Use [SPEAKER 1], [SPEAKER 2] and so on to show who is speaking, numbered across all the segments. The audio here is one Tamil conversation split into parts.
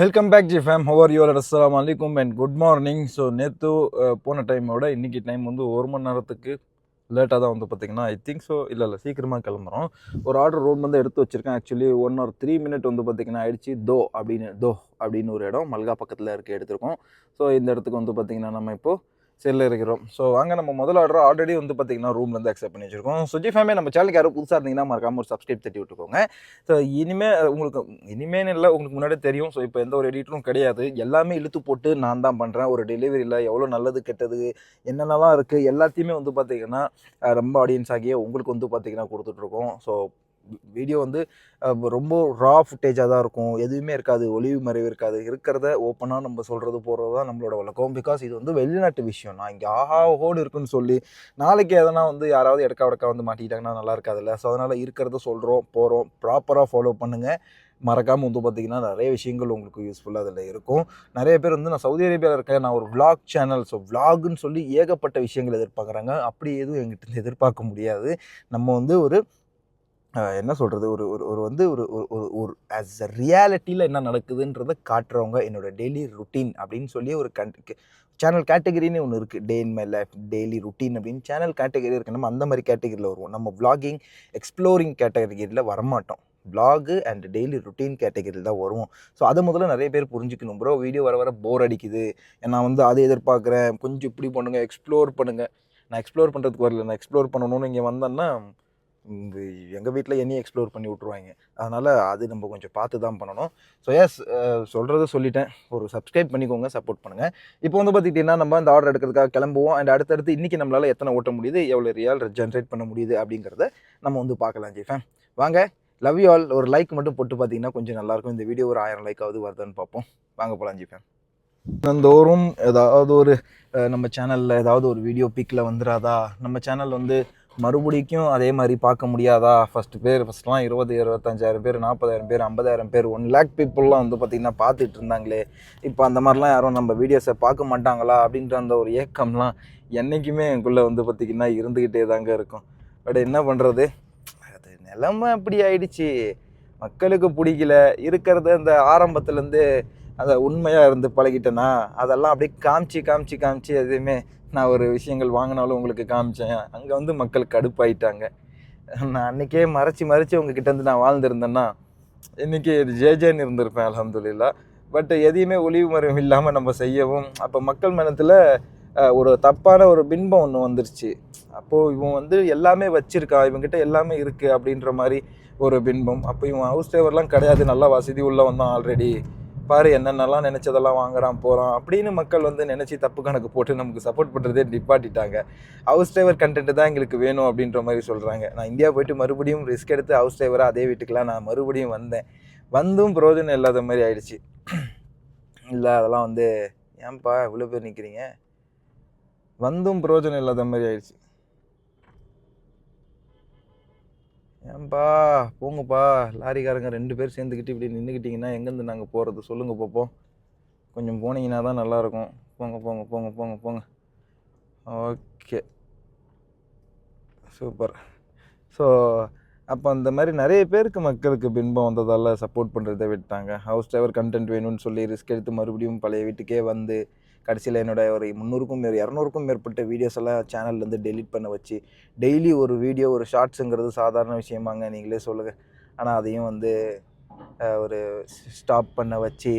[SPEAKER 1] Welcome back G fam how are you அஸ்லாம் அலிகும் அண்ட் குட் மார்னிங் ஸோ நேற்று போன டைமோட இன்றைக்கி டைம் வந்து ஒரு மணி நேரத்துக்கு லேட்டாக தான் வந்து பார்த்தீங்கன்னா ஐ திங்க் ஸோ இல்லை இல்லை சீக்கிரமாக கிளம்புறோம். ஒரு ஆர்டர் ரோட் வந்து எடுத்து வச்சுருக்கேன். Actually one or three minute வந்து பார்த்தீங்கன்னா ஆயிடுச்சு. தோ அப்படின்னு தோ அப்படின்னு ஒரு இடம் மல்கா பக்கத்தில் இருக்க எடுத்திருக்கோம். ஸோ இந்த இடத்துக்கு வந்து பார்த்தீங்கன்னா நம்ம இப்போது செல்லில் இருக்கிறோம். ஸோ வாங்க நம்ம முதல் ஆர்டர் ஆல்ரெடி வந்து பார்த்தீங்கன்னா ரூம்லேருந்து அக்செப்ட் பண்ணி வச்சிருக்கோம். சுஜி ஃபேமே நம்ம சேனலுக்கு யாரும் புதுசாக இருந்தீங்கன்னா மறக்காமல் ஒரு சப்ஸ்கிரைப் தட்டி விட்டுக்கோங்க. ஸோ இனிமேல் உங்களுக்கு இனிமேல் இல்லை உங்களுக்கு முன்னாடி தெரியும். ஸோ இப்போ எந்த ஒரு எடிட்டரும் கிடையாது. எல்லாமே இழுத்து போட்டு நான் தான் பண்ணுறேன் ஒரு டெலிவரியில் எவ்வளோ நல்லது கெட்டது என்னென்னலாம் இருக்குது எல்லாத்தையுமே வந்து பார்த்தீங்கன்னா ரொம்ப ஆடியன்ஸ் ஆகியே உங்களுக்கு வந்து பார்த்தீங்கன்னா கொடுத்துட்ருக்கோம் ஸோ வீடியோ வந்து ரொம்ப ரா ஃபுட்டேஜாக தான் இருக்கும். எதுவுமே இருக்காது ஒளிவு மறைவு இருக்காது. இருக்கிறத ஓப்பனாக நம்ம சொல்கிறது போகிறது தான் நம்மளோட வழக்கம். பிகாஸ் இது வந்து வெளிநாட்டு விஷயம். நான் இங்கே ஆஹா ஓடு இருக்குன்னு சொல்லி நாளைக்கு எதனா வந்து யாராவது இடக்கா இடக்கா வந்து மாட்டிக்கிட்டாங்கன்னா நல்லா இருக்காதுல்ல. ஸோ அதனால் இருக்கிறத சொல்கிறோம் போகிறோம் ப்ராப்பராக ஃபாலோ பண்ணுங்கள் மறக்காமல் வந்து பார்த்தீங்கன்னா நிறைய விஷயங்கள் உங்களுக்கு யூஸ்ஃபுல்லாக அதில் இருக்கும். நிறைய பேர் வந்து நான் சவுதி அரேபியாவில் இருக்கேன். நான் ஒரு vlog சேனல் ஸோ vlogன்னு சொல்லி ஏகப்பட்ட விஷயங்கள் எதிர்பார்க்குறாங்க. அப்படி எதுவும் எங்கிட்ட எதிர்பார்க்க முடியாது. நம்ம வந்து ஒரு என்ன சொல்கிறது ஒரு ஒரு ஒரு வந்து ஒரு ஒரு ஒரு- ஒரு ஆஸ் அ ரியாலிட்டியில் என்ன நடக்குதுன்றதை காட்டுறவங்க என்னோட டெய்லி ருட்டீன் அப்படின்னு சொல்லி ஒரு கண் சேனல் கேட்டகரின்னு ஒன்று இருக்குது day in my life daily routine அப்படின்னு சேனல் கேட்டகரி இருக்குது நம்ம அந்த மாதிரி கேட்டகரியில் வருவோம். நம்ம விளாகிங் எக்ஸ்ப்ளோரிங் கேட்டகரியில் வரமாட்டோம். பிளாகு அண்ட் டெய்லி ருட்டீன் கேட்டகரியில் தான் வருவோம். ஸோ அதை முதல்ல நிறைய பேர் புரிஞ்சுக்கணும். ப்ரோ வீடியோ வர வர போர் அடிக்குது. நான் வந்து அதை எதிர்பார்க்குறேன். கொஞ்சம் இப்படி பண்ணுங்கள் எக்ஸ்ப்ளோர் பண்ணுங்கள் நான் எக்ஸ்ப்ளோர் பண்ணுறதுக்கு வரல. நான் எக்ஸ்ப்ளோர் பண்ணணும்னு இங்கே வந்தேன்னா எங்கள் வீட்டில் என்னையும் எக்ஸ்ப்ளோர் பண்ணி விட்ருவாங்க அதனால் அது நம்ம கொஞ்சம் பார்த்து தான் பண்ணணும் ஸோ எஸ் சொல்கிறத சொல்லிட்டேன். ஒரு சப்ஸ்கிரைப் பண்ணிக்கோங்க சப்போர்ட் பண்ணுங்கள் இப்போ வந்து பார்த்துக்கிட்டிங்கன்னா நம்ம அந்த ஆர்டர் எடுக்கிறதுக்காக கிளம்புவோம். அண்ட் அடுத்தடுத்து இன்றைக்கி நம்மளால் எத்தனை ஓட்ட முடியுது எவ்வளோ ரியால் ஜென்ரேட் பண்ண முடியுது அப்படிங்கிறத நம்ம வந்து பார்க்கலாம் ஜிஃபேன் வாங்க லவ் யூ ஆல் ஒரு லைக் மட்டும் போட்டு பார்த்தீங்கன்னா கொஞ்சம் நல்லாயிருக்கும். இந்த வீடியோ ஒரு ஆயிரம் லைக்காவது வருதான்னு பார்ப்போம். வாங்க போகலாம் ஜிஃபேன் தினந்தோறும் ஏதாவது ஒரு நம்ம சேனலில் ஏதாவது ஒரு வீடியோ பிக்கில் வந்துடாதா நம்ம சேனல் வந்து மறுபடிக்கும் அதே மாதிரி பார்க்க முடியாதா? ஃபஸ்ட்டு பேர் ஃபஸ்ட்லாம் இருபது இருபத்தஞ்சாயிரம் பேர் நாற்பதாயிரம் பேர் ஐம்பதாயிரம் பேர் ஒன் லேக் பீப்புளெலாம் வந்து பார்த்திங்கன்னா பார்த்துட்டு இருந்தாங்களே. இப்போ அந்த மாதிரிலாம் யாரும் நம்ம வீடியோஸை பார்க்க மாட்டாங்களா? அப்படின்ற அந்த ஒரு ஏக்கம்லாம் என்றைக்குமே எனக்குள்ளே வந்து பார்த்திங்கன்னா இருந்துக்கிட்டே தாங்க இருக்கும். பட் என்ன பண்ணுறது அது நிலமை அப்படி ஆயிடுச்சு. மக்களுக்கு பிடிக்கல. இருக்கிறத அந்த ஆரம்பத்துலேருந்து அதை உண்மையாக இருந்து பழகிட்டேன்னா அதெல்லாம் அப்படியே காமிச்சு காமிச்சு காமிச்சு எதுவுமே நான் ஒரு விஷயங்கள் வாங்கினாலும் உங்களுக்கு காமிச்சேன். அங்கே வந்து மக்கள் கடுப்பாயிட்டாங்க. நான் அன்றைக்கே மறைச்சி மறைச்சி உங்ககிட்ட இருந்து நான் வாழ்ந்திருந்தேன்னா இன்றைக்கி ஜேஜேன்னு இருந்திருப்பேன் அலமதுல்லா பட் எதையுமே ஒளிவு மறைவும் இல்லாமல் நம்ம செய்யவும் அப்போ மக்கள் மனத்தில் ஒரு தப்பான ஒரு பின்பம் ஒன்று வந்துருச்சு. அப்போது இவன் வந்து எல்லாமே வச்சுருக்கான் இவங்ககிட்ட எல்லாமே இருக்குது அப்படின்ற மாதிரி ஒரு பின்பம். அப்போ இவன் ஹவுஸ் டிரைவர்லாம் கிடையாது நல்லா வசதி உள்ளவன் தான் ஆல்ரெடி பாரு என்னென்னலாம் நினச்சதெல்லாம் வாங்குறான் போகிறான் அப்படின்னு மக்கள் வந்து நினச்சி தப்பு கணக்கு போட்டு நமக்கு சப்போர்ட் பண்ணுறதே நிப்பாட்டிட்டாங்க. ஹவுஸ் டிரைவர் கண்டென்ட் தான் எங்களுக்கு வேணும் அப்படின்ற மாதிரி சொல்கிறாங்க நான் இந்தியா போயிட்டு மறுபடியும் ரிஸ்க் எடுத்து ஹவுஸ் டிரைவராக அதே வீட்டுக்கெலாம் நான் மறுபடியும் வந்தேன். வந்தும் பிரயோஜனம் இல்லாத மாதிரி ஆயிடுச்சு. இல்லை அதெல்லாம் வந்து ஏன்பா இவ்வளோ பேர் நிற்கிறீங்க வந்தும் பிரயோஜனம் இல்லாத மாதிரி ஆயிடுச்சு. ஏன்பா போங்கப்பா. லாரிக்காரங்க ரெண்டு பேர் சேர்ந்துக்கிட்டு இப்படி நின்றுக்கிட்டிங்கன்னா எங்கேருந்து நாங்கள் போகிறது சொல்லுங்கள் பார்ப்போம் கொஞ்சம் போனீங்கன்னா தான் நல்லாயிருக்கும். போங்க போங்க போங்க போங்க போங்க. ஓகே. சூப்பர். ஸோ அப்போ அந்த மாதிரி நிறைய பேருக்கு மக்களுக்கு பின்பம் வந்ததால் சப்போர்ட் பண்ணுறதை விட்டாங்க. ஹவுஸ் டிரைவர் கண்டென்ட் வேணும்னு சொல்லி ரிஸ்க் எடுத்து மறுபடியும் பழைய வீட்டுக்கே வந்து கடைசியில் என்னோட ஒரு முந்நூறுக்கும் மேற் இரநூறுக்கும் மேற்பட்ட வீடியோஸ் எல்லாம் சேனல்லேருந்து டெலீட் பண்ண வச்சு டெய்லி ஒரு வீடியோ ஒரு ஷார்ட்ஸுங்கிறது சாதாரண விஷயமாங்க நீங்களே சொல்லுங்கள் ஆனால் அதையும் வந்து ஒரு ஸ்டாப் பண்ண வச்சு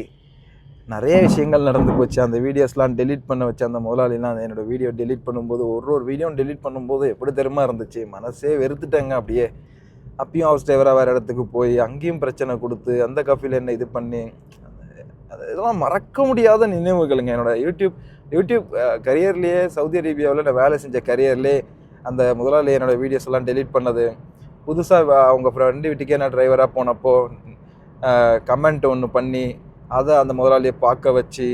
[SPEAKER 1] நிறைய விஷயங்கள் நடந்து போச்சு. அந்த வீடியோஸ்லாம் டெலீட் பண்ண வச்சு அந்த முதலாளிலாம் அந்த என்னோடய வீடியோ டெலீட் பண்ணும்போது ஒரு ஒரு வீடியோ டெலிட் பண்ணும்போது எப்படி தெரியுமா இருந்துச்சு? மனசே வெறுத்துட்டேங்க அப்படியே. அப்பயும் ஹவுஸ் டிரைவராக வேறு இடத்துக்கு போய் அங்கேயும் பிரச்சனை கொடுத்து அந்த காஃபியில் என்ன இது பண்ணி அது இதெல்லாம் மறக்க முடியாத நினைவுகளுங்க. என்னோட யூடியூப் யூடியூப் கரியர்லேயே சவுதி அரேபியாவில் நான் வேலை செஞ்ச கரியர்லேயே அந்த முதலாளி என்னோட வீடியோஸ் எல்லாம் டெலீட் பண்ணது. புதுசாக அவங்க ஃப்ரெண்டு வீட்டுக்கே நான் டிரைவராக போனப்போ கமெண்ட் ஒன்று பண்ணி அதை அந்த முதலாளியை பார்க்க வச்சு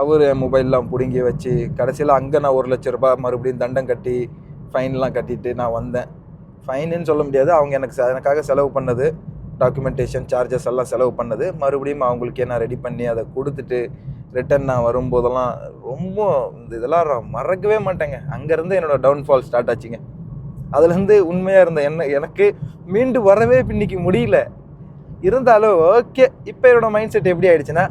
[SPEAKER 1] அவர் என் மொபைல்லாம் பிடுங்கி வச்சு கடைசியில் அங்கே நான் ஒரு லட்ச ரூபாய் மறுபடியும் தண்டம் கட்டி ஃபைன்லாம் கட்டிட்டு நான் வந்தேன். ஃபைனுன்னு சொல்ல முடியாது. அவங்க எனக்கு எனக்காக செலவு பண்ணது. டாக்குமெண்டேஷன் சார்ஜஸ் எல்லாம் செலவு பண்ணது. மறுபடியும் அவங்களுக்கே நான் ரெடி பண்ணி அதை கொடுத்துட்டு ரிட்டன் நான் வரும்போதெல்லாம் ரொம்ப இந்த இதெல்லாம் மறக்கவே மாட்டேங்க. அங்கேருந்து என்னோட டவுன்ஃபால் ஸ்டார்ட் ஆச்சுங்க. அதுலேருந்து உண்மையாக இருந்த என்ன எனக்கு மீண்டு வரவே பின்னிக்க முடியல. இருந்தாலும் ஓகே இப்போ என்னோடய மைண்ட் செட் எப்படி ஆயிடுச்சுன்னா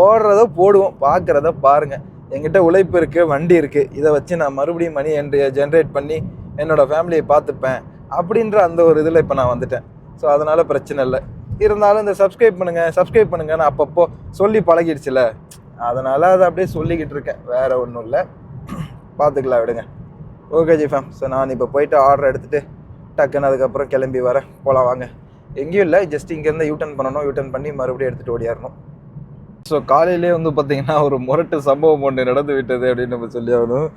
[SPEAKER 1] ஓடுறத போடுவோம் பார்க்குறத பாருங்கள் என்கிட்ட உழைப்பு இருக்குது வண்டி இருக்குது இதை வச்சு நான் மறுபடியும் மணி என்று ஜென்ரேட் பண்ணி என்னோடய ஃபேமிலியை பார்த்துப்பேன் அப்படின்ற அந்த ஒரு இதில் இப்போ நான் வந்துட்டேன். ஸோ அதனால் பிரச்சனை இல்லை. இருந்தாலும் இந்த சப்ஸ்கிரைப் பண்ணுங்கள் சப்ஸ்கிரைப் பண்ணுங்கன்னு அப்பப்போ சொல்லி பழகிடுச்சுல. அதனால் அதை அப்படியே சொல்லிக்கிட்டு இருக்கேன். வேறு ஒன்றும் இல்லை. பார்த்துக்கலாம் விடுங்க. ஓகே ஜி ஃபேம் ஸோ நான் இப்போ போயிட்டு ஆர்டர் எடுத்துகிட்டு டக்குன்னு அதுக்கப்புறம் கிளம்பி வரேன். போகலாம் வாங்க. எங்கேயும் இல்லை. ஜஸ்ட் இங்கேருந்து யூட்டன் பண்ணணும். யூட்டன் பண்ணி மறுபடியும் எடுத்துகிட்டு ஓடியாரணும். ஸோ காலையிலே வந்து பார்த்திங்கன்னா ஒரு முரட்டு சம்பவம் ஒன்று நடந்து விட்டது அப்படின்னு நம்ம சொல்லி ஆகணும்.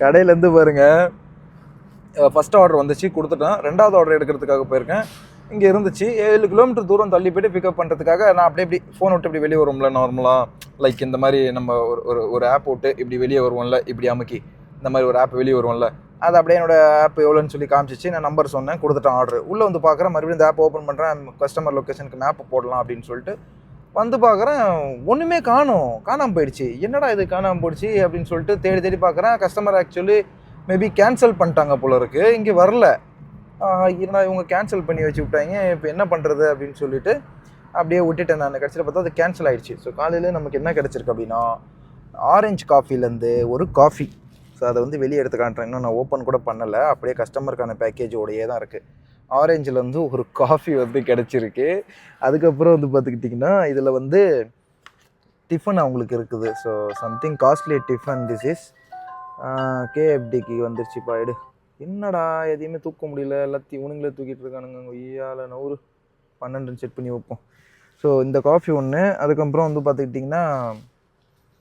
[SPEAKER 1] கடையிலேருந்து பாருங்கள் ஃபஸ்ட் ஆர்டர் வந்துச்சு. கொடுத்துட்டேன். ரெண்டாவது ஆர்டர் எடுக்கிறதுக்காக போயிருக்கேன். இங்கே இருந்துச்சு. ஏழு கிலோமீட்டர் தூரம் தள்ளி போய்ட்டு பிக்கப் பண்ணுறதுக்காக நான் அப்படியே இப்படி ஃபோன் விட்டு இப்படி வெளியே வரும்ல நார்மலாக லைக் இந்த மாதிரி நம்ம ஒரு ஒரு ஒரு ஆப் விட்டு இப்படி வெளியே வருவோம்ல இப்படி அமுக்கி. இந்த மாதிரி ஒரு ஆப் வெளியே வருவோம்ல. அது அப்படியே என்னோட ஆப் எவ்வளோன்னு சொல்லி காமிச்சிச்சு. நான் நம்பர் சொன்னேன் கொடுத்துட்டேன் ஆர்டர் உள்ளே வந்து பார்க்குறேன் மறுபடியும் இந்த ஆப் ஓப்பன் பண்ணுறேன் கஸ்டமர் லொக்கேஷனுக்கு மேப் போடலாம் அப்படின்னு சொல்லிட்டு வந்து பார்க்குறேன் ஒன்றுமே காணும். காணாமல் போயிடுச்சு. என்னடா இது காணாமல் போயிடுச்சு அப்படின்னு சொல்லிட்டு தேடி தேடி பார்க்குறேன். கஸ்டமர் ஆக்சுவலி மேபி கேன்சல் பண்ணிட்டாங்க போல இருக்குது இங்கே வரல. இருந்தால் இவங்க கேன்சல் பண்ணி வச்சு விட்டாங்க. இப்போ என்ன பண்ணுறது அப்படின்னு சொல்லிட்டு அப்படியே விட்டுட்டேன் நான். கடைசியில் பார்த்தா அது கேன்சல் ஆகிடுச்சு ஸோ காலையில் நமக்கு என்ன கிடச்சிருக்கு அப்படின்னா ஆரஞ்சு காஃபிலேருந்து ஒரு காஃபி ஸோ அதை வந்து வெளியே எடுத்து காட்டுறேன். இன்னும் நான் ஓப்பன் கூட பண்ணலை. அப்படியே கஸ்டமருக்கான பேக்கேஜோடையே தான் இருக்குது ஆரஞ்சுலேருந்து ஒரு காஃபி வந்து கிடச்சிருக்கு. அதுக்கப்புறம் வந்து பார்த்துக்கிட்டிங்கன்னா இதில் வந்து டிஃபன் அவங்களுக்கு இருக்குது. So something costly tiffin this is கேஎஃப்டிக்கு வந்துருச்சுப்பா எடு. என்னடா எதையுமே தூக்க முடியல. எல்லாத்தையும் உனுங்களே தூக்கிட்டு இருக்கானுங்க. ஐயால நூறு பன்னெண்டுன்னு செட் பண்ணி வைப்போம். ஸோ இந்த காஃபி ஒன்று அதுக்கப்புறம் வந்து பார்த்துக்கிட்டிங்கன்னா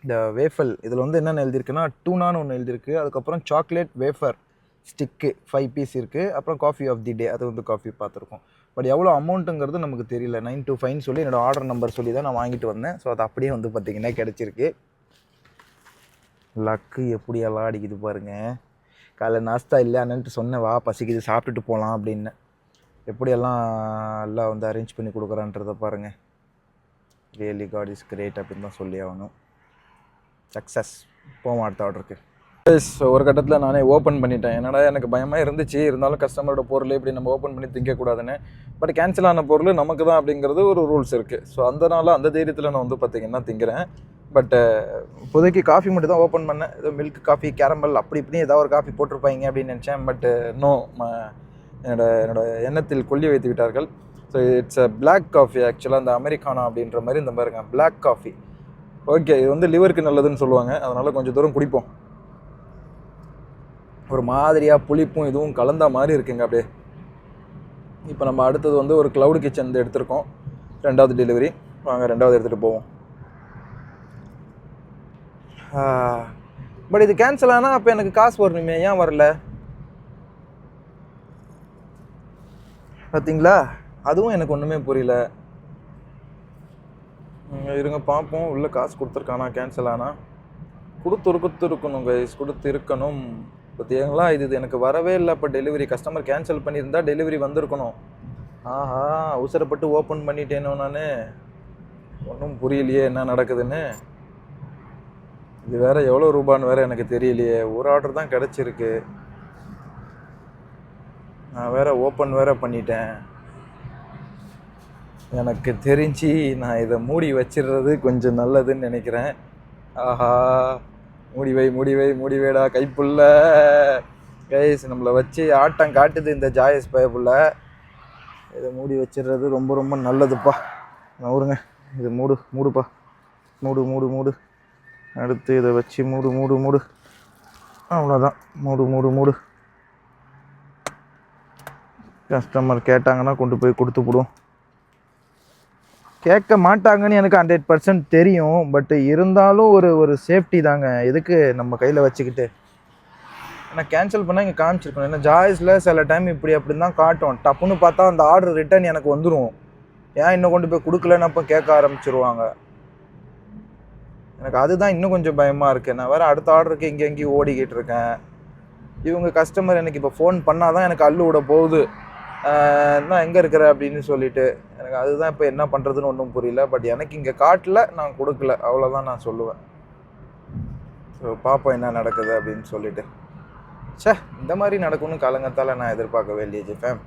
[SPEAKER 1] இந்த வேஃபல் இதில் வந்து என்னென்ன எழுதியிருக்குன்னா டூனான்னு ஒன்று எழுதியிருக்கு. அதுக்கப்புறம் chocolate wafer stick five piece இருக்குது அப்புறம் காஃபி ஆஃப் தி டே அது வந்து காஃபி பார்த்துருக்கோம். பட் எவ்வளோ அமௌண்ட்டுங்கிறது நமக்கு தெரியல. நைன் டூ ஃபைன் சொல்லி என்னோடய ஆர்டர் நம்பர் சொல்லி தான் நான் வாங்கிட்டு வந்தேன். ஸோ அது அப்படியே வந்து பார்த்திங்கன்னா கிடச்சிருக்கு. லக்கு எப்படியெல்லாம் அடிக்குது பாருங்கள் காலைல நாஸ்தா இல்லை அண்ணன்ட்டு சொன்னேன் வா பசிக்குது சாப்பிட்டுட்டு போகலாம் அப்படின்னு. எப்படியெல்லாம் எல்லாம் வந்து அரேஞ்ச் பண்ணி கொடுக்குறான்றதை பாருங்கள் ரியலி காட் இஸ் கிரேட் அப்படின்னு தான் சொல்லி ஆகணும். சக்ஸஸ் போவோம் அடுத்த ஆர்டருக்கு ஒரு கட்டத்தில் நானே ஓப்பன் பண்ணிட்டேன். என்னடா எனக்கு பயமாக இருந்துச்சு. இருந்தாலும் கஸ்டமரோட பொருள் இப்படி நம்ம ஓப்பன் பண்ணி திங்கக்கூடாதுன்னு. பட் கேன்சல் ஆன பொருள் நமக்கு தான் அப்படிங்கிறது ஒரு ரூல்ஸ் இருக்குது ஸோ அதனால் அந்த தைரியத்தில் நான் வந்து பார்த்திங்கன்னா திங்கிறேன். பட்டு இப்போதைக்கு காஃபி மட்டும் தான் ஓப்பன் பண்ணேன். ஏதோ மில்க் காஃபி கேரமல் அப்படி இப்படி ஏதாவது ஒரு காஃபி போட்டிருப்பாங்க அப்படின்னு நினச்சேன். பட் நோ என்னோட என்னோட எண்ணத்தில் கொல்லி வைத்து விட்டார்கள். So it's a black coffee ஆக்சுவலாக அந்த அமெரிக்கானா அப்படின்ற மாதிரி இந்த பாருங்க பிளாக் காஃபி ஓகே இது வந்து லிவருக்கு நல்லதுன்னு சொல்லுவாங்க. அதனால் கொஞ்சம் தூரம் குடிப்போம். ஒரு மாதிரியாக புளிப்பும் இதுவும் கலந்த மாதிரி இருக்குங்க அப்படியே. இப்போ நம்ம அடுத்தது வந்து ஒரு க்ளவுட் கிச்சன் எடுத்திருக்கோம். ரெண்டாவது டெலிவரி வாங்க ரெண்டாவது எடுத்துகிட்டு போவோம். பட் இது கேன்சல் ஆனால் அப்போ எனக்கு காசு வரணுமே ஏன் வரல? பார்த்தீங்களா அதுவும் எனக்கு ஒன்றுமே புரியல. இருங்க பார்ப்போம் உள்ளே காசு கொடுத்துருக்கானா கேன்சல் ஆனால் கொடுத்து கொடுத்து கைஸ் கொடுத்து இருக்கணும். பார்த்தீங்களா இது இது எனக்கு வரவே இல்லை. இப்போ டெலிவரி கஸ்டமர் கேன்சல் பண்ணியிருந்தா டெலிவரி வந்திருக்கணும். ஆஹா அவசரப்பட்டு ஓப்பன் பண்ணிட்டேனோ நான். ஒன்றும் புரியலையே என்ன நடக்குதுன்னு. இது வேறு எவ்வளோ ரூபான்னு வேற எனக்கு தெரியலையே. ஒரு ஆர்டர் தான் கிடச்சிருக்கு. நான் வேறு ஓப்பன் வேறு பண்ணிட்டேன். எனக்கு தெரிஞ்சு நான் இதை மூடி வச்சிடுறது கொஞ்சம் நல்லதுன்னு நினைக்கிறேன். ஆஹா மூடி வை மூடி வை கைப்புள்ள. கைஸ் நம்மளை வச்சு ஆட்டம் காட்டுது இந்த ஜாயஸ் பயப்புள்ள இதை மூடி வச்சிடுறது ரொம்ப ரொம்ப நல்லதுப்பா. நவுருங்க இது மூடு மூடுப்பா. மூடு மூடு மூடு. அடுத்து இதை வச்சு மூடு மூடு மூடு. அவ்வளோதான் மூடு மூடு மூடு. கஸ்டமர் கேட்டாங்கன்னா கொண்டு போய் கொடுத்து விடுவோம். கேட்க மாட்டாங்கன்னு எனக்கு ஹண்ட்ரட் பர்சன்ட் தெரியும். பட் இருந்தாலும் ஒரு ஒரு சேஃப்டி தாங்க. எதுக்கு நம்ம கையில் வச்சுக்கிட்டு? ஏன்னா கேன்சல் பண்ணால் இங்கே காமிச்சிருக்கணும். ஏன்னா ஜாய்ஸில் சில டைம் இப்படி அப்படி தான் காட்டும். டப்புன்னு பார்த்தா அந்த ஆர்டர் ரிட்டர்ன் எனக்கு வந்துடும் ஏன் இன்னும் கொண்டு போய் கொடுக்கலன்னு அப்போ கேட்க ஆரம்பிச்சிருவாங்க. எனக்கு அதுதான் இன்னும் கொஞ்சம் பயமாக இருக்குது நான் வேறு அடுத்த ஆர்டருக்கு இங்கே எங்கேயும் ஓடிக்கிட்டு இருக்கேன். இவங்க கஸ்டமர் எனக்கு இப்போ ஃபோன் பண்ணால் தான் எனக்கு அள்ளு விட போகுது. நான் எங்கே இருக்கிற அப்படின்னு சொல்லிட்டு. எனக்கு அதுதான் இப்போ என்ன பண்ணுறதுன்னு ஒன்றும் புரியல. பட் எனக்கு இங்கே காட்டல நான் கொடுக்கல. அவ்வளோதான் நான் சொல்லுவேன். ஸோ பார்ப்போம் என்ன நடக்குது அப்படின்னு சொல்லிட்டு. ச்சே இந்த மாதிரி நடக்கும்னு காலங்கத்தால் நான் எதிர்பார்க்கவே இல்லையே ஜிஃபேம்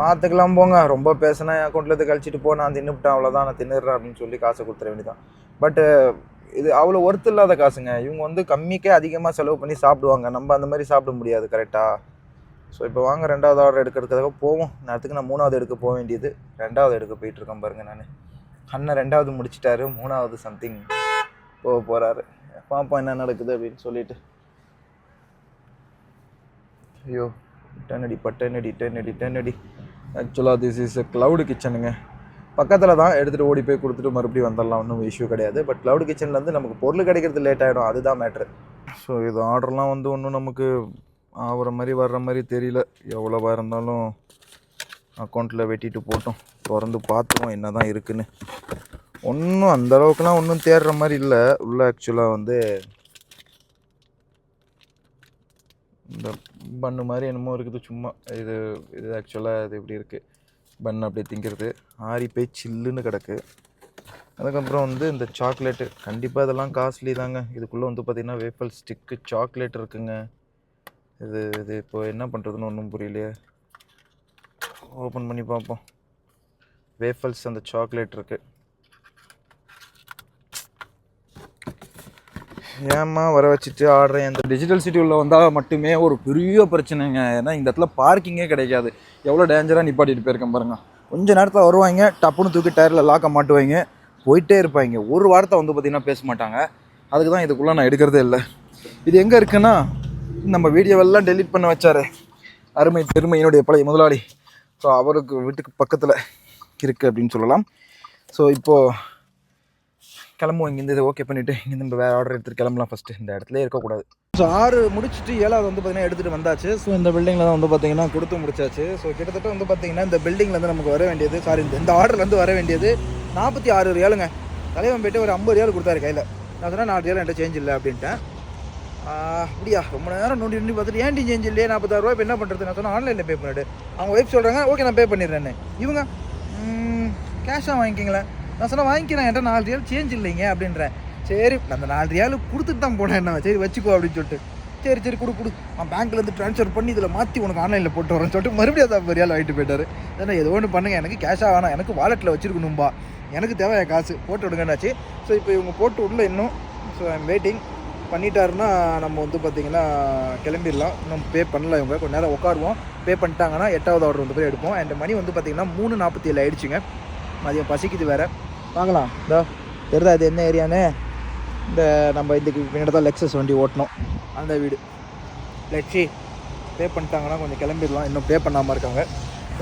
[SPEAKER 1] பார்த்துக்கலாம் போங்க. ரொம்ப பேசினா என் அக்கௌண்ட்லேருந்து கழிச்சிட்டு போ. நான் தின்னுவிட்டேன் அவ்வளோதான் நான் தின்னுறேன் அப்படின்னு சொல்லி காசை கொடுத்துட வேண்டியதான் பட்டு uh, இது அவ்வளோ ஒர்த் இல்லாத காசுங்க. இவங்க வந்து கம்மிக்கே அதிகமாக செலவு பண்ணி சாப்பிடுவாங்க. நம்ம அந்த மாதிரி சாப்பிட முடியாது கரெக்டாக ஸோ இப்போ வாங்க ரெண்டாவது ஆர்டர் எடுக்கிறதுக்காக போவோம். நேரத்துக்கு நான் மூணாவது எடுக்க போக வேண்டியது. ரெண்டாவது எடுக்க போயிட்டுருக்கேன் பாருங்கள் நான். அண்ணன் ரெண்டாவது முடிச்சிட்டாரு. மூணாவது சம்திங் போக போகிறாரு பார்ப்போம் என்ன நடக்குது அப்படின்னு சொல்லிட்டு. ஐயோ டென்னடி பட்டனடி டென்னடி டென்னடி ஆக்சுவலாக திஸ் இஸ் எ க்ளவுடு கிச்சனுங்க பக்கத்தில் தான் எடுத்துகிட்டு ஓடி போய் கொடுத்துட்டு மறுபடியும் வந்துடலாம். ஒன்றும் இஷ்யூ கிடையாது. பட் க்ளவுட் கிச்சன்லேருந்து நமக்கு பொருள் கிடைக்கிறது லேட் ஆகிடும் அதுதான் மேட்ரு ஸோ இது ஆர்டர்லாம் வந்து ஒன்றும் நமக்கு ஆகிற மாதிரி வர்ற மாதிரி தெரியல. எவ்வளோவா இருந்தாலும் அக்கௌண்ட்டில் வெட்டிட்டு போட்டோம். திறந்து பார்த்துருவோம் என்ன தான் இருக்குன்னு. ஒன்றும் அந்த அளவுக்குலாம் ஒன்றும் தேடுற மாதிரி இல்லை. உள்ளே ஆக்சுவலாக வந்து இந்த பண்ணு மாதிரி என்னமோ இருக்குது. சும்மா இது இது ஆக்சுவலாக இது இப்படி இருக்குது பன் அப்படியே திங்கிறது. ஆறி போய் சில்லுன்னு கிடக்கு. அதுக்கப்புறம் வந்து இந்த சாக்லேட்டு. கண்டிப்பாக இதெல்லாம் காஸ்ட்லி தாங்க. இதுக்குள்ளே வந்து பார்த்திங்கன்னா வேஃபல் ஸ்டிக்கு சாக்லேட் இருக்குங்க. இது இது இப்போ என்ன பண்ணுறதுன்னு ஒன்றும் புரியலையே. ஓப்பன் பண்ணி பார்ப்போம். வேஃபல்ஸ் அந்த சாக்லேட் இருக்குது ஏம்மா வர வச்சுட்டு ஆடுறேன். இந்த டிஜிட்டல் சிட்டி உள்ள வந்தால் மட்டுமே ஒரு பெரிய பிரச்சனைங்க. ஏன்னா இந்த இடத்துல பார்க்கிங்கே கிடைக்காது. எவ்வளோ டேஞ்சராக நிப்பாட்டிட்டு போயிருக்கேன் பாருங்க. கொஞ்ச நேரத்தில் வருவாங்க டப்புன்னு தூக்கி டயரில் லாக்க மாட்டுவாங்க. போயிட்டே இருப்பாங்க. ஒரு வாரத்தை வந்து பார்த்திங்கன்னா பேச மாட்டாங்க. அதுக்கு தான் இதுக்குள்ளே நான் எடுக்கிறதே இல்லை. இது எங்கே இருக்குன்னா நம்ம வீடியோவெல்லாம் டெலீட் பண்ண வச்சார். அருமை பெருமை என்னுடைய பழைய முதலாளி. ஸோ அவருக்கு வீட்டுக்கு பக்கத்தில் இருக்குது அப்படின்னு சொல்லலாம். ஸோ இப்போது கிளம்புவோம் இங்கேருந்து இதை ஓகே பண்ணிவிட்டு இங்கேருந்து நம்ம வேறு ஆர்டர் எடுத்துகிட்டு கிளம்பலாம் ஃபஸ்ட்டு இந்த இடத்துல இருக்கக்கூடாது. ஸோ ஆறு முடிச்சுட்டு ஏழாவது வந்து பார்த்தீங்கன்னா எடுத்துகிட்டு வந்தாச்சு. ஸோ இந்த பில்டிங்கில் தான் வந்து பார்த்தீங்கன்னா கொடுத்து முடிச்சாச்சு. ஸோ கிட்டத்தட்ட வந்து பார்த்தீங்கன்னா இந்த பில்டிங்லேருந்து நமக்கு வர வேண்டியது சாரி இந்த ஆர்டர்லேருந்து வர வேண்டியது நாற்பத்தி ஆறு ரியாலுங்க தலைவன் போயிட்டு ஒரு ஐம்பது ரியால் கொடுத்தாரு கையில். நான் சொன்னால் நாலு ரியால் என்கிட்ட சேஞ்ச் இல்லை அப்படின்ட்டேன். அப்படியா? ரொம்ப நேரம் நோண்டி நோண்டி பார்த்துட்டு ஏன்டி சேஞ்ச் இல்லையே? நாற்பத்தாறு ரூபாய் இப்போ என்ன பண்ணுறது நான் சொன்னால் ஆன்லைனில் பே பண்ணிவிட்டு அவங்க ஒய்ஃப் சொல்கிறாங்க ஓகே நான் பே பண்ணிடுறேன்னு. இவங்க கேஷாக வாங்கிக்கிங்களேன். நான் சொன்னேன் வாங்கிக்கிறேன் என்கிட்ட நாலு ரியால் சேஞ்ச் இல்லைங்க அப்படின்றேன் சரி அந்த நாலு ரியாலு கொடுத்துட்டு தான் போனேன் என்ன சரி வச்சுக்கோ அப்படின்னு சொல்லிட்டு. சரி சரி கொடு கொடு. நான் பேங்க்லேருந்து ட்ரான்ஸ்ஃபர் பண்ணி இதில் மாற்றி உனக்கு ஆன்லைனில் போட்டு வரேன்னு சொல்லிட்டு மறுபடியும் அதை ரியால் வாங்கிட்டு போயிட்டாரு. ஏன்னா ஏதோ ஒன்று பண்ணுங்க எனக்கு கேஷாக வேணாம் எனக்கு வாலெட்டில் வச்சுருக்கணும்பா. எனக்கு தேவையான காசு போட்டு விடுங்கன்னாச்சு ஸோ இப்போ இவங்க போட்டு விடல இன்னும் ஸோ ஐம் வெயிட்டிங் பண்ணிட்டாருன்னா நம்ம வந்து பார்த்திங்கன்னா கிளம்பிடலாம். இன்னும் பே பண்ணல இவங்க. கொஞ்ச நேரம் உட்காருவோம். பே பண்ணிட்டாங்கன்னா எட்டாவது ஆர்டர் வந்து போய் எடுப்போம். அண்ட் மணி வந்து பார்த்தீங்கன்னா மூணு நாற்பத்தி ஏழு ஆயிடுச்சுங்க. மதியம் பசிக்குது வேறு. வாங்கலாம். இதோ தெரிதா இது என்ன ஏரியான்னு? இந்த நம்ம இதுக்கு பின்னாடி தான் லெக்ஸஸ் வண்டி ஓட்டணும். அந்த வீடு. லெக்ஸி பே பண்ணிட்டாங்கன்னா கொஞ்சம் கிளம்பிடலாம். இன்னும் பே பண்ணாமல் இருக்காங்க.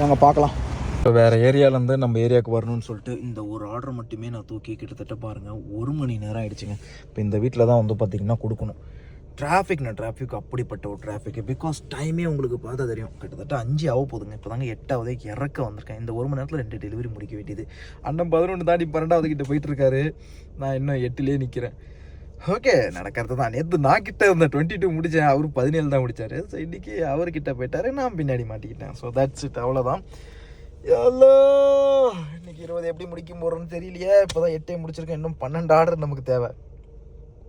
[SPEAKER 1] வாங்க பார்க்கலாம். இப்போ வேறு ஏரியாவிலேருந்து நம்ம ஏரியாவுக்கு வரணும்னு சொல்லிட்டு இந்த ஒரு ஆர்டர் மட்டுமே நான் தூக்கி கிட்டத்தட்ட பாருங்கள் ஒரு மணி நேரம் ஆயிடுச்சுங்க. இப்போ இந்த வீட்டில் தான் வந்து பார்த்திங்கன்னா கொடுக்கணும். டிராஃபிக்னா டிராஃபிக் அப்படிப்பட்ட ஒரு டிராஃபிக் பிகாஸ் டைமே உங்களுக்கு பார்த்தா தெரியும். கிட்டத்தட்ட அஞ்சு ஆக போதுங்க இப்போ தாங்க எட்டாவதே இறக்க வந்திருக்கேன். இந்த ஒரு மணி நேரத்தில் ரெண்டு டெலிவரி முடிக்க வேண்டியது. அண்ணன் பதினொன்று தாண்டி பன்னெண்டாவது கிட்ட போயிட்டு இருக்காரு நான் இன்னும் எட்டுலேயே நிற்கிறேன் ஓகே நடக்கிறது தான். நேற்று நான் கிட்ட இருந்த டுவெண்ட்டி டூ முடித்தேன் அவர் பதினேழு தான் முடித்தார் ஸோ இன்றைக்கி அவர்கிட்ட போயிட்டாரு. நான் பின்னாடி மாட்டிக்கிட்டேன். ஸோ தட்ஸ் இட் அவ்வளோதான் எல்லோ இன்னைக்கு இருபது எப்படி முடிக்க போகிறோன்னு தெரியலையே. இப்போ தான் எட்டே முடிச்சிருக்கேன். இன்னும் பன்னெண்டு ஆர்டர் நமக்கு தேவை.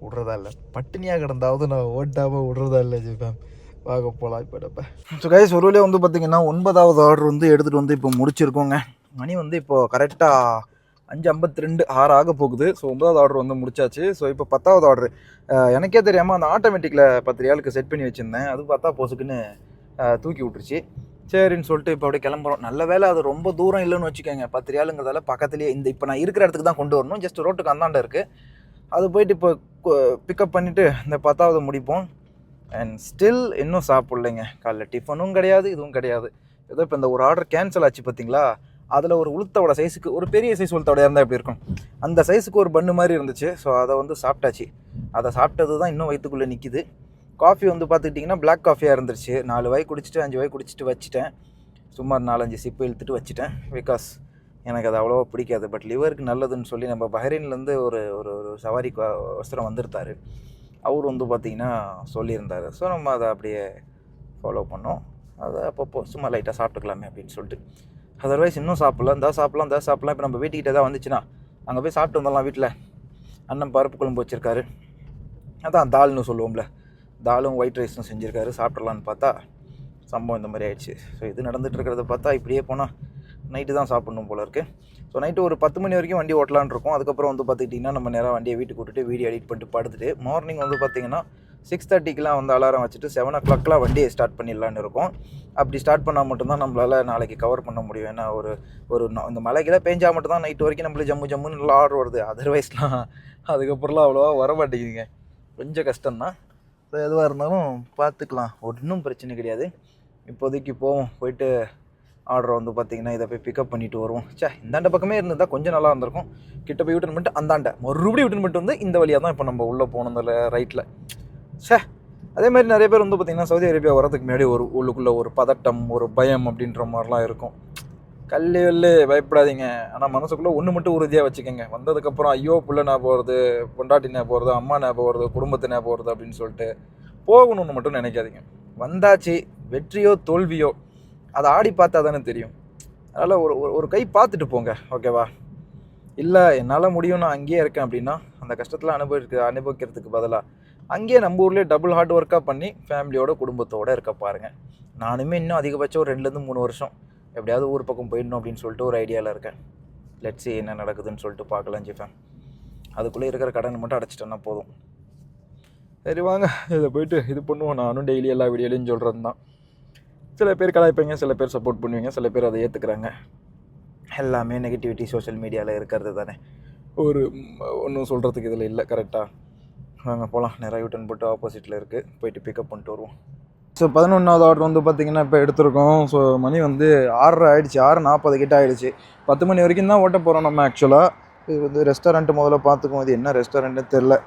[SPEAKER 1] விட்றதா இல்லை பட்டினியாக கிடந்தாவது நான் ஓட்டாமல் விட்றதா இல்லை ஜிபேம் பார்க்க போகலாம் இப்போ நம்ம. ஸோ கைஸ் ஒரு வழியாக வந்து பார்த்தீங்கன்னா ஒன்பதாவது ஆர்டர் வந்து எடுத்துகிட்டு வந்து இப்போ முடிச்சிருக்கோங்க. மணி வந்து இப்போது கரெக்டாக அஞ்சு ஐம்பத்தி ரெண்டு ஆறு ஆக போகுது. ஸோ ஒன்பதாவது ஆர்டர் வந்து முடிச்சாச்சு. ஸோ இப்போ பத்தாவது ஆர்டர் எனக்கே தெரியாமல் அந்த ஆட்டோமேட்டிக்கில் பத்து ரியாலுக்கு செட் பண்ணி வச்சுருந்தேன். அது பார்த்தா போசுக்குன்னு தூக்கி விட்டுருச்சு. சரின்னு சொல்லிட்டு இப்போ அப்படியே கிளம்புறோம். நல்ல வேலை அது ரொம்ப தூரம் இல்லைன்னு வச்சுக்கோங்க. பத்து ரியாலுங்கிறதால பக்கத்துலேயே இந்த இப்போ நான் இருக்கிற இடத்துக்கு தான் கொண்டு வரணும். ஜஸ்ட் ரோட்டுக்கு அந்தாண்ட இருக்குது அது போயிட்டு இப்போ பிக்கப் பண்ணிவிட்டு இந்த பத்தாவது முடிப்போம். அண்ட் ஸ்டில் இன்னும் சாப்பிட்லைங்க. காலைல டிஃபனும் கிடையாது இதுவும் கிடையாது. ஏதோ இப்போ இந்த ஒரு ஆர்டர் கேன்சல் ஆச்சு பார்த்தீங்களா அதில் ஒரு உளுத்தோட சைஸுக்கு ஒரு பெரிய சைஸ் உளுத்தோட இருந்தால் எப்படி இருக்கும்? அந்த சைஸுக்கு ஒரு பண்ணு மாதிரி இருந்துச்சு. ஸோ அதை வந்து சாப்பிட்டாச்சு. அதை சாப்பிட்டது தான் இன்னும் வயிற்றுக்குள்ளே நிற்கிது காஃபி வந்து பார்த்துக்கிட்டிங்கன்னா பிளாக் காஃபியாக இருந்துருச்சு. நாலு வாய் குடிச்சிட்டு அஞ்சு வாய் குடிச்சிட்டு வச்சுட்டேன். சுமார் நாலஞ்சு சிப்பு இழுத்துட்டு வச்சுட்டேன். பிகாஸ் எனக்கு அது அவ்வளோவா பிடிக்காது. பட் லிவருக்கு நல்லதுன்னு சொல்லி நம்ம பஹ்ரைன்லேருந்து ஒரு ஒரு ஒரு சவாரி வஸ்திரம் வந்திருந்தார். அவர் வந்து பார்த்திங்கன்னா சொல்லியிருந்தார். ஸோ நம்ம அதை அப்படியே ஃபாலோ பண்ணோம். அதை அப்பப்போ சும்மா லைட்டாக சாப்பிட்டுக்கலாமே அப்படின்னு சொல்லிட்டு. அதர்வைஸ் இன்னும் சாப்பிட்லாம். இந்த சாப்பிட்லாம் இந்த சாப்பிட்லாம். இப்போ நம்ம வீட்டுக்கிட்ட தான் வந்துச்சுன்னா அங்கே போய் சாப்பிட்டு வந்துடலாம் வீட்டில் அண்ணன் பருப்பு குழம்பு வச்சுருக்காரு. அதான் தால்னு சொல்லுவோம்ல. தாலும் ஒயிட் ரைஸும் செஞ்சுருக்காரு. சாப்பிட்றலான்னு பார்த்தா
[SPEAKER 2] சம்பவம் இந்த மாதிரி ஆயிடுச்சு. ஸோ இது நடந்துகிட்டு இருக்கிறத பார்த்தா இப்படியே போனால் நைட்டு தான் சாப்பிடணும் போல இருக்குது ஸோ நைட்டு ஒரு பத்து மணி வரைக்கும் வண்டி ஓட்டலான்னு இருக்கும். அதுக்கப்புறம் வந்து பார்த்துக்கிட்டிங்கன்னா நம்ம நேராக வண்டியை வீட்டுக்கு விட்டுட்டு வீடியோ எடிட் பண்ணிட்டு படுத்துட்டு மார்னிங் வந்து பார்த்திங்கன்னா சிக்ஸ் தேர்ட்டிக்கெலாம் வந்து அலாரம் வச்சுட்டு செவன் ஓ கிளாக்லாம் வண்டியை ஸ்டார்ட் பண்ணிடலான்னு இருக்கும். அப்படி ஸ்டார்ட் பண்ணால் மட்டும்தான் நம்மளால் நாளைக்கு கவர் பண்ண முடியும். ஏன்னா ஒரு ஒரு இந்த மலைக்கெல்லாம் பேஞ்சால் மட்டும்தான் நைட்டு வரைக்கும் நம்மளுக்கு ஜம்மு ஜம்முன்னு நல்லா ஆர்டர் வருது. அதர்வைஸ்லாம் அதுக்கப்புறம்லாம் அவ்வளோவா வர மாட்டேங்குதுங்க. கொஞ்சம் கஷ்டம்தான். ஸோ எதுவாக இருந்தாலும் பார்த்துக்கலாம் ஒன்றும் பிரச்சனை கிடையாது. இப்போதைக்கு போவோம். போயிட்டு ஆர்டரை வந்து பார்த்தீங்கன்னா இதை போய் பிக்கப் பண்ணிட்டு வருவோம். சே இந்தாண்ட பக்கமே இருந்தால் கொஞ்சம் நல்லா இருந்திருக்கும். கிட்ட போய் விட்டுன்னு பண்ணிட்டு அந்தாண்ட மறுபடியும் விட்டுன்னு பண்ணிட்டு வந்து இந்த வழியாக தான் இப்போ நம்ம உள்ளே போகணும் ரைட்டில் சே அதே மாதிரி நிறைய பேர் வந்து பார்த்திங்கன்னா சவுதி அரேபியா வரதுக்கு முன்னாடி ஒரு உள்ளுக்குள்ளே ஒரு பதட்டம் ஒரு பயம் அப்படின்ற மாதிரிலாம் இருக்கும். கல்லு வெல்லு பயப்படாதீங்க. ஆனால் மனசுக்குள்ளே ஒன்று மட்டும் உறுதியாக வச்சுக்கோங்க. வந்ததுக்கப்புறம் ஐயோ புள்ள நான் போகிறது பொண்டாட்டி நான் போகிறது அம்மா ஞாபகம் போகிறது குடும்பத்து நான் போகிறது அப்படின்னு சொல்லிட்டு போகணும்னு மட்டும் நினைக்காதீங்க. வந்தாச்சு வெற்றியோ தோல்வியோ அதை ஆடி பார்த்தா தானே தெரியும். அதனால் ஒரு ஒரு- ஒரு கை பார்த்துட்டு போங்க ஓகேவா? இல்லை என்னால் முடியும் நான் அங்கேயே இருக்கேன் அப்படின்னா அந்த கஷ்டத்தில் அனுபவிக்க அனுபவிக்கிறதுக்கு பதிலாக அங்கேயே நம்ம ஊர்லேயே டபுள் ஹார்ட் ஒர்க்காக பண்ணி ஃபேமிலியோட குடும்பத்தோடு இருக்க பாருங்கள் நானுமே இன்னும் அதிகபட்சம் ஒரு ரெண்டுலேருந்து மூணு வருஷம் எப்படியாவது ஊர் பக்கம் போயிடணும் அப்படின்னு சொல்லிட்டு ஒரு ஐடியாவில் இருக்கேன். லெட்ஸி என்ன நடக்குதுன்னு சொல்லிட்டு பார்க்கலாம் ஜிஃபேன் அதுக்குள்ளே இருக்கிற கடனை மட்டும் அடைச்சிட்டேன்னா போதும். சரி வாங்க. இதை போயிட்டு இது பண்ணுவோம். நானும் டெய்லி எல்லா வீடியோலையும் சொல்கிறது தான் சில பேர் கலாய்ப்பீங்க சில பேர் சப்போர்ட் பண்ணுவீங்க சில பேர் அதை ஏற்றுக்குறாங்க எல்லாமே நெகட்டிவிட்டி சோஷியல் மீடியாவில் இருக்கிறது தானே. ஒரு ஒன்றும் சொல்கிறதுக்கு இதில் இல்லை கரெக்டாக வாங்க போகலாம் நிறைய யூட்டன் போட்டு ஆப்போசிட்டில் இருக்குது போயிட்டு பிக்கப் பண்ணிட்டு வருவோம். ஸோ பதினொன்றாவது ஆர்டர் வந்து பார்த்திங்கன்னா இப்போ எடுத்திருக்கோம். ஸோ மணி வந்து ஆறரை ஆயிடுச்சு. ஆறு நாற்பது கிட்ட ஆகிடுச்சு பத்து மணி வரைக்கும் தான் ஓட்ட போகிறோம் நம்ம ஆக்சுவலாக இது வந்து ரெஸ்டாரண்ட்டு முதல்ல பார்த்துக்குவோம். இது என்ன ரெஸ்டாரண்ட்டுன்னு தெரில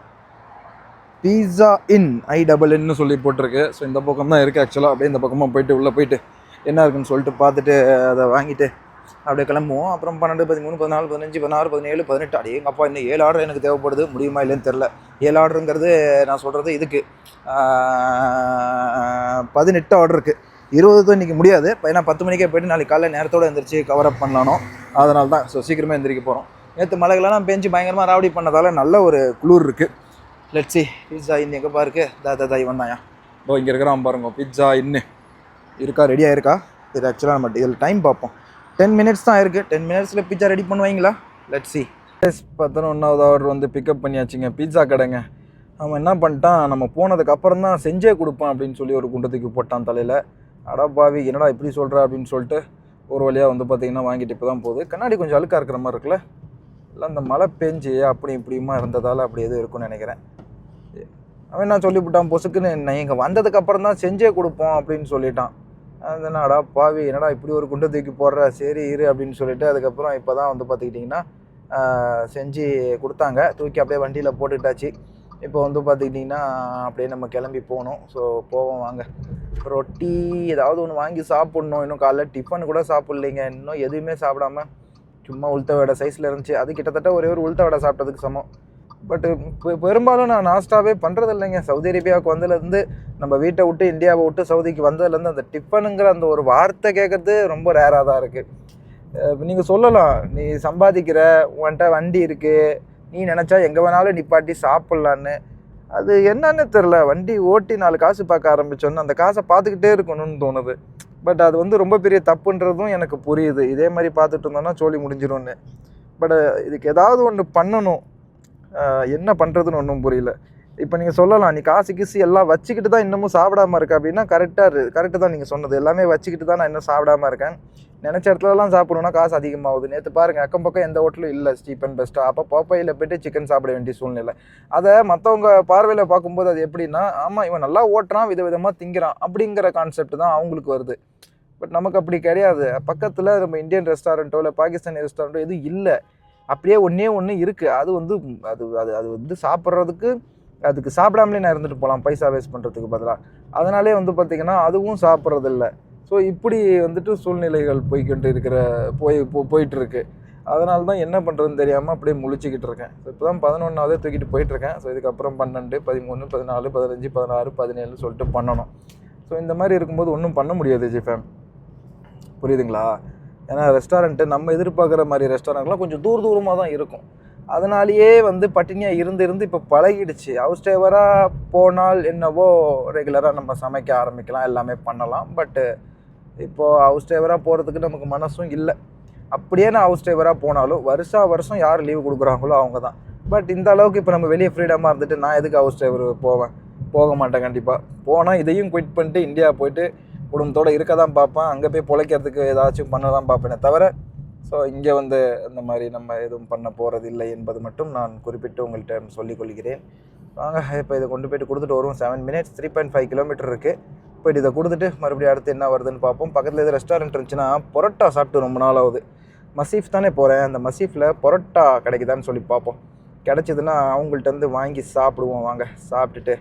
[SPEAKER 2] பீஸா இன் ஐ டபுள் இன்னு சொல்லி போட்டிருக்கு. ஸோ இந்த பக்கம் தான் இருக்குது ஆக்சுவலாக அப்படியே இந்த பக்கமாக போயிட்டு உள்ளே போயிட்டு என்ன இருக்குன்னு சொல்லிட்டு பார்த்துட்டு அதை வாங்கிட்டு அப்படியே கிளம்புவோம். அப்புறம் பன்னெண்டு பதிமூணு பதினாலு பதினஞ்சு பதினாறு பதினேழு பதினெட்டு அடி எங்கள் அப்பா இன்னும் ஏழு ஆர்டர் எனக்கு தேவைப்படுது. முடியுமா இல்லைன்னு தெரில ஏழு ஆர்டருங்கிறது நான் சொல்கிறது இதுக்கு. பதினெட்டு ஆர்டர் இருக்குது இருபது இன்றைக்கி முடியாது. ஏன்னா பத்து மணிக்கே போயிட்டு நாளைக்கு காலைல நேரத்தோடு எழுந்திரிச்சு கவர் அப் பண்ணலானோ அதனால தான் ஸோ சீக்கிரமே எந்திரிக்க போகிறோம் நேற்று மழைகளெல்லாம் பெஞ்சு பயங்கரமாக ராவடி பண்ணதால் நல்ல ஒரு குளிர் இருக்குது லெட்ஸி பிஸ்ஸா இன்னும் எங்கே பாருக்கு? தா தா தா இவன் தாயா ஓ இங்கே இருக்கிறான் பாருங்க பீட்ஸா இன்னு இருக்கா ரெடியாக இருக்கா? இது ஆக்சுவலாக நம்ம இதில் டைம் பார்ப்போம். டென் மினிட்ஸ் தான் இருக்குது டென் மினிட்ஸில் பிஸ்ஸா ரெடி பண்ணுவீங்களா? லெட்ஸி எஸ் பதினொன்றாவது ஆர்டர் வந்து பிக்கப் பண்ணியாச்சுங்க பீட்ஸா கடைங்க. அவன் என்ன பண்ணிட்டான் நம்ம போனதுக்கு அப்புறம் தான் செஞ்சே கொடுப்பான் அப்படின்னு சொல்லி ஒரு குண்டத்துக்கு போட்டான் தலையில். அடப்பாவி என்னடா இப்படி சொல்கிற அப்படின்னு சொல்லிட்டு ஒரு வழியாக வந்து பார்த்தீங்கன்னா வாங்கிட்டு இப்போ தான் போகுது. கண்ணாடி கொஞ்சம் அழுக்காக இருக்கிற மாதிரி இருக்குல்ல? இல்லை அந்த மழை பெஞ்சு அப்படி இப்படியுமா இருந்ததால் அப்படி எதுவும் இருக்கும்னு நினைக்கிறேன். அவன் நான் சொல்லிவிட்டான்? பொசுக்குன்னு நான் இங்கே வந்ததுக்கு அப்புறம் தான் செஞ்சே கொடுப்போம் அப்படின்னு சொல்லிட்டான். அது என்னடா பாவி என்னடா இப்படி ஒரு குண்டை தூக்கி போடுற? சரி இரு அப்படின்னு சொல்லிட்டு அதுக்கப்புறம் இப்போ தான் வந்து பார்த்துக்கிட்டிங்கன்னா செஞ்சு கொடுத்தாங்க. தூக்கி அப்படியே வண்டியில் போட்டுட்டாச்சு. இப்போ வந்து பார்த்துக்கிட்டிங்கன்னா அப்படியே நம்ம கிளம்பி போகணும். ஸோ போவோம் வாங்க. ரொட்டி ஏதாவது ஒன்று வாங்கி சாப்பிட்ணும். இன்னும் காலைல டிஃபன் கூட சாப்பிட்லைங்க. இன்னும் எதுவுமே சாப்பிடாம சும்மா உளுத்த வடை சைஸில் இருந்துச்சு. அது கிட்டத்தட்ட ஒரே ஒரு உளுத்த வடை சாப்பிட்டதுக்கு சமம். Uh, பட்டு பெரும்பாலும் நான் நாஸ்டாவே பண்ணுறது இல்லைங்க சவுதி அரேபியாவுக்கு வந்ததுலேருந்து நம்ம வீட்டை விட்டு இந்தியாவை விட்டு சவுதிக்கு வந்ததுலேருந்து அந்த டிஃபனுங்கிற அந்த ஒரு வார்த்தை கேட்குறது ரொம்ப ரேராக தான் இருக்குது நீங்கள் சொல்லலாம். நீ சம்பாதிக்கிற உன்கிட்ட வண்டி இருக்குது நீ நினச்சா எங்கே வேணாலும் நிப்பாட்டி சாப்பிட்லான்னு. அது என்னன்னு தெரில வண்டி ஓட்டி நாலு காசு பார்க்க ஆரம்பித்தோன்னு அந்த காசை பார்த்துக்கிட்டே இருக்கணும்னு தோணுது. பட் அது வந்து ரொம்ப பெரிய தப்புன்றதும் எனக்கு புரியுது. இதே மாதிரி பார்த்துட்டு இருந்தோன்னா சோழி முடிஞ்சிரும்னு. பட் இதுக்கு ஏதாவது ஒன்று பண்ணணும். என்ன பண்ணுறதுன்னு ஒன்றும் புரியல. இப்போ நீங்கள் சொல்லலாம் நீ காசு கீசு எல்லாம் வச்சுக்கிட்டு தான் இன்னமும் சாப்பிடாம இருக்க அப்படின்னா கரெக்டாக கரெக்டு தான் நீங்கள் சொன்னது. எல்லாமே வச்சுக்கிட்டு தான் நான் இன்னும் சாப்பிடாம இருக்கேன். நினச்ச இடத்துலலாம் சாப்பிடணும்னா காசு அதிகமாகுது. நேற்று பாருங்கள் அக்கம் பக்கம் எந்த ஹோட்டலும் இல்லை ஸ்டீப் அண்ட் பெஸ்ட்டாக அப்போ பாப்பாயில் போயிட்டு சிக்கன் சாப்பிட வேண்டிய சூழ்நிலை. அதை மற்றவங்க பார்வையில் பார்க்கும்போது அது எப்படின்னா ஆமாம் இவன் நல்லா ஓட்டுறான் விதவிதமாக திங்கிறான் அப்படிங்கிற கான்செப்ட் தான் அவங்களுக்கு வருது. பட் நமக்கு அப்படி கிடையாது. பக்கத்தில் நம்ம இந்தியன் ரெஸ்டாரண்ட்டோ இல்லை பாகிஸ்தானி ரெஸ்டாரண்ட்டோ எதுவும் இல்லை. அப்படியே ஒன்றே ஒன்று இருக்குது அது வந்து அது அது அது வந்து சாப்பிட்றதுக்கு அதுக்கு சாப்பிடாமலே நான் இருந்துட்டு போகலாம் பைசா வேஸ்ட் பண்ணுறதுக்கு பதிலாக அதனாலே வந்து பார்த்திங்கன்னா அதுவும் சாப்பிட்றதில்ல. ஸோ இப்படி வந்துட்டு சூழ்நிலைகள் போய்கொண்டு இருக்கிற போய் போ- போயிட்டு இருக்கு அதனால தான் என்ன பண்ணுறதுன்னு தெரியாமல் அப்படியே முழிச்சிக்கிட்டு இருக்கேன். ஸோ இப்போ தான் பதினொன்றாவதே தூக்கிட்டு போயிட்டுருக்கேன். ஸோ இதுக்கப்புறம் பன்னெண்டு பதிமூணு பதினாலு பதினஞ்சு பதினாறு பதினேழு சொல்லிட்டு பண்ணணும். ஸோ இந்த மாதிரி இருக்கும்போது ஒன்றும் பண்ண முடியாது ஜிஃபேம் புரியுதுங்களா? ஏன்னா ரெஸ்டாரண்ட்டு நம்ம எதிர்பார்க்குற மாதிரி ரெஸ்டாரண்ட்லாம் கொஞ்சம் தூர தூரமாக தான் இருக்கும். அதனாலேயே வந்து பட்டினியாக இருந்து இருந்து இப்போ பழகிடுச்சு. ஹவுஸ் டேவராக போனால் என்னவோ ரெகுலராக நம்ம சமைக்க ஆரம்பிக்கலாம் எல்லாமே பண்ணலாம். பட்டு இப்போது ஹவுஸ் டேவராக போகிறதுக்கு நமக்கு மனசும் இல்லை. அப்படியே நான் ஹவுஸ் டிரைவராக போனாலும் வருஷா வருஷம் யார் லீவு கொடுக்குறாங்களோ அவங்க தான். பட் இந்த அளவுக்கு இப்போ நம்ம வெளியே ஃப்ரீடமாக இருந்துட்டு நான் எதுக்கு ஹவுஸ் டேவர் போவேன்? போக மாட்டேன் கண்டிப்பாக போனால் இதையும் குவிட் பண்ணிட்டு இந்தியா போயிட்டு குடும்பத்தோடு இருக்க தான் பார்ப்பேன். அங்கே போய் பிழைக்கிறதுக்கு ஏதாச்சும் பண்ண தான் பார்ப்பேனே தவிர ஸோ இங்கே வந்து இந்த மாதிரி நம்ம எதுவும் பண்ண போகிறது இல்லை என்பது மட்டும் நான் குறிப்பிட்டு உங்கள்கிட்ட சொல்லிக் கொள்கிறேன். வாங்க இப்போ இதை கொண்டு போயிட்டு கொடுத்துட்டு வருவோம். Seven minutes three point five kilometre இருக்குது போய்ட்டு இதை கொடுத்துட்டு மறுபடியும் அடுத்து என்ன வருதுன்னு பார்ப்போம். பக்கத்தில் எது ரெஸ்டாரண்ட் இருந்துச்சுன்னா பொரோட்டா சாப்பிட்டு ரொம்ப நாள் ஆகுது. மசீஃப் தானே போகிறேன் அந்த மசீஃபில் பொரோட்டா கிடைக்குதான்னு சொல்லி பார்ப்போம். கிடச்சிதுன்னா அவங்கள்ட்ட இருந்து வாங்கி சாப்பிடுவோம். வாங்க சாப்பிட்டுட்டு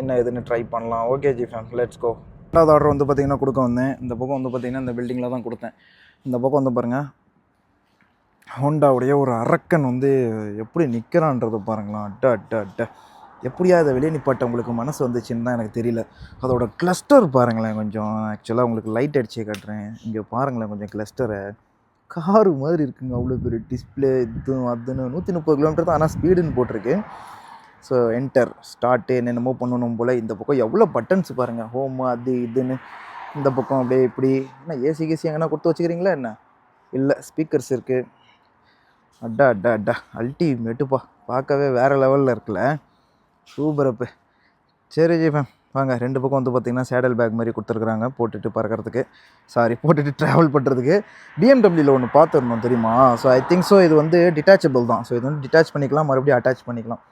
[SPEAKER 2] என்ன ஏதுன்னு ட்ரை பண்ணலாம். Okay G fam let's go ரெண்டாவது ஆர்டர் வந்து பார்த்திங்கன்னா கொடுக்க வந்தேன். இந்த பக்கம் வந்து பார்த்திங்கன்னா இந்த பில்டிங்கில் தான் கொடுத்தேன். இந்த பக்கம் வந்து பாருங்கள் ஹோண்டாவுடைய ஒரு அரக்கன் வந்து எப்படி நிற்கிறான்றது பாருங்களேன். அட்ட அட்ட அட்ட எப்படியா அதை வெளியே நிப்பாட்ட உங்களுக்கு மனசு வந்துச்சுன்னு தான் எனக்கு தெரியல. அதோட கிளஸ்டர் பாருங்களேன் கொஞ்சம். ஆக்சுவலாக உங்களுக்கு லைட் அடிச்சே காட்டுறேன். இங்கே பாருங்களேன் கொஞ்சம் கிளஸ்டரை காரு மாதிரி இருக்குங்க. அவ்வளோ பெரிய டிஸ்பிளே இதுவும் அதுன்னு நூற்றி முப்பது கிலோமீட்டர் தான். ஆனால் ஸ்பீடுன்னு போட்டிருக்கு. ஸோ என்டர் ஸ்டார்ட்டு என்னென்னமோ பண்ணணும் போல். இந்த பக்கம் எவ்வளோ பட்டன்ஸ் பாருங்கள் ஹோமு அது இதுன்னு. இந்த பக்கம் அப்படியே இப்படி. என்ன ஏசி கேசி எங்கன்னா கொடுத்து வச்சுக்கிறீங்களா என்ன? இல்லை ஸ்பீக்கர்ஸ் இருக்குது அட்டா அட்டா அட்டா அல்டிமேட்டுப்பா பார்க்கவே வேறு லெவலில் இருக்குல்ல. சூப்பர் அப்பு சரி ஜி மேம் வாங்க ரெண்டு பக்கம் வந்து பார்த்திங்கன்னா சேடல் பேக் மாதிரி கொடுத்துருக்குறாங்க. போட்டுட்டு பறக்கிறதுக்கு. சாரி போட்டுட்டு ட்ராவல் பண்ணுறதுக்கு பிஎம்டபிள்யூவில் ஒன்று பார்த்துருந்தோம் தெரியுமா? ஸோ ஐ திங்க் ஸோ இது வந்து டிட்டாச்சபிள் தான். ஸோ இது வந்து டிட்டாச் பண்ணிக்கலாம். மறுபடியும் அட்டாச் பண்ணிக்கலாம்.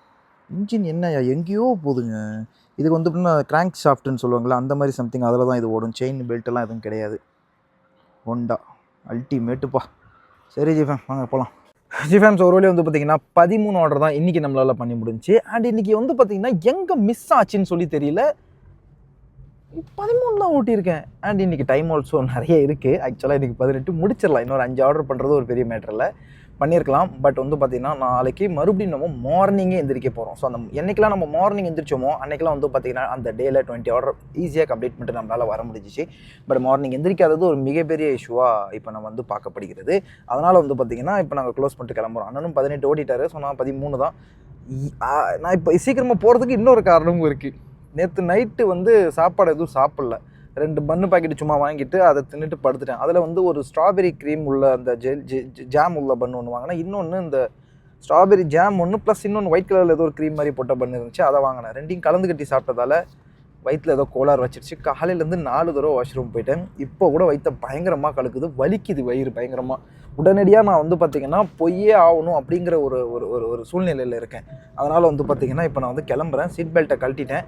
[SPEAKER 2] இன்ஜின் என்னய்யா எங்கேயோ போகுதுங்க. இதுக்கு வந்து எப்படின்னா கிராங்க் ஷாஃப்ட்னு சொல்லுவாங்கள்ல அந்த மாதிரி சம்திங் அதில் தான் இது ஓடும். செயின் பெல்ட்டெல்லாம் எதுவும் கிடையாது. ஹோண்டா அல்டிமேட்டுப்பா சரி ஜிஃபேம் வாங்க போகலாம் ஜிஃபேம்ஸ் ஒரு வழி வந்து பார்த்தீங்கன்னா பதிமூணு ஆர்டர் தான் இன்றைக்கி நம்மளால் பண்ணி முடிஞ்சுச்சு அண்ட் இன்றைக்கி வந்து பார்த்தீங்கன்னா எங்கே மிஸ் ஆச்சுன்னு சொல்லி தெரியல. பதிமூணு தான் ஓட்டியிருக்கேன். அண்ட் இன்றைக்கி டைம் ஆல்சோ நிறைய இருக்குது ஆக்சுவலாக இன்றைக்கி பதினெட்டு முடிச்சிடலாம். இன்னொரு அஞ்சு ஆர்டர் பண்ணுறது ஒரு பெரிய மேட்டர் இல்லை பண்ணியிருக்கலாம் பட் வந்து பார்த்திங்கன்னா நாளைக்கு மறுபடியும் நம்ம மார்னிங்கே எந்திரிக்க போகிறோம் ஸோ அந்த என்றைக்கெலாம் நம்ம மார்னிங் எந்திரிச்சோமோ அன்றைக்கெலாம் வந்து பார்த்திங்கன்னா அந்த டேயில் டுவெண்ட்டி ஆர்டர் ஈஸியாக கம்ப்ளீட் பண்ணிட்டு நம்மளால் வர முடிஞ்சிச்சு. பட் மார்னிங் எந்திரிக்காதது ஒரு மிகப்பெரிய இஷ்யூவாக இப்போ நம்ம வந்து பார்க்கப்படுகிறது. அதனால் வந்து பார்த்திங்கன்னா இப்போ நாங்கள் க்ளோஸ் பண்ணிட்டு கிளம்புறோம். அண்ணனும் பதினெட்டு ஓடிட்டாரு. ஸோ நான் பதிமூணு தான். நான் இப்போ சீக்கிரமாக போகிறதுக்கு இன்னொரு காரணமும் இருக்குது நேற்று நைட்டு வந்து சாப்பாடு எதுவும் சாப்பிடல. ரெண்டு பன்னு பாக்கெட் சும்மா வாங்கிட்டு அதை தின்னுட்டு படுத்துட்டேன். அதில் வந்து ஒரு ஸ்ட்ராபெரி க்ரீம் உள்ள அந்த ஜெல் ஜாம் உள்ள பன்னு ஒன்று வாங்கினேன். இன்னொன்று இந்த ஸ்ட்ராபெரி ஜாம் ஒன்று ப்ளஸ் இன்னொன்று ஒயிட் கலரில் ஏதோ ஒரு க்ரீம் மாதிரி போட்ட பண்ணு இருந்துச்சு அதை வாங்கினேன். ரெண்டையும் கலந்து கட்டி சாப்பிட்டதால வயிற்றில் ஏதோ கோளாறு வச்சிருச்சு. காலையிலேருந்து நாலு தடவை வாஷ்ரூம் போயிட்டேன். இப்போ கூட வயிற்ற பயங்கரமாக கலக்குது வலிக்குது வயிறு பயங்கரமாக உடனடியாக நான் வந்து பார்த்திங்கன்னா பொய்யே ஆகணும் அப்படிங்கிற ஒரு ஒரு ஒரு ஒரு சூழ்நிலையில் இருக்கேன். அதனால் வந்து பார்த்திங்கன்னா இப்போ நான் வந்து கிளம்புறேன். சீட் பெல்ட்டை கழட்டிட்டேன்.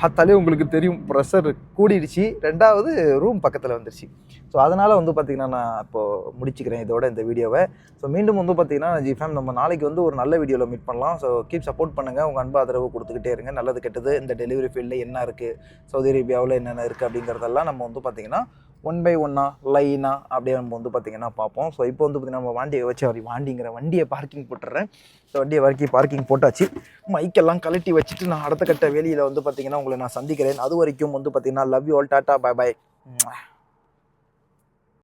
[SPEAKER 2] பார்த்தாலே உங்களுக்கு தெரியும். ப்ரெஷர் கூடிடுச்சு. ரெண்டாவது ரூம் பக்கத்தில் வந்துருச்சு. ஸோ அதனால் வந்து பார்த்திங்கன்னா நான் இப்போது முடிச்சுக்கிறேன் இதோட இந்த வீடியோவை. ஸோ மீண்டும் வந்து பார்த்திங்கன்னா ஜிஃபேம் நம்ம நாளைக்கு வந்து ஒரு நல்ல வீடியோவில் மீட் பண்ணலாம். ஸோ கீப் சப்போர்ட் பண்ணுங்கள் உங்கள் அன்பு ஆதரவு கொடுத்துக்கிட்டே இருங்க. நல்லது கெட்டது இந்த டெலிவரி ஃபீல்டில் என்ன இருக்குது சவுதி அரேபியாவில் என்னென்ன இருக்குது அப்படிங்கிறதெல்லாம் நம்ம வந்து பார்த்திங்கன்னா ஒன் பை ஒன்னாக லைனாக அப்படியே நம்ம வந்து பார்த்திங்கன்னா பார்ப்போம். ஸோ இப்போ வந்து பார்த்திங்கன்னா நம்ம வாண்டியை வச்சு அப்படி வாண்டிங்கிற வண்டியை பார்க்கிங் போட்டுறேன். ஸோ வண்டியை வரைக்கும் பார்க்கிங் போட்டாச்சு. மைக்கெல்லாம் கழட்டி வச்சுட்டு நான் அடுத்த கட்ட வேலையில் வந்து பார்த்திங்கன்னா உங்களை நான் சந்திக்கிறேன். அது வரைக்கும் வந்து பார்த்திங்கன்னா love you all tata bye bye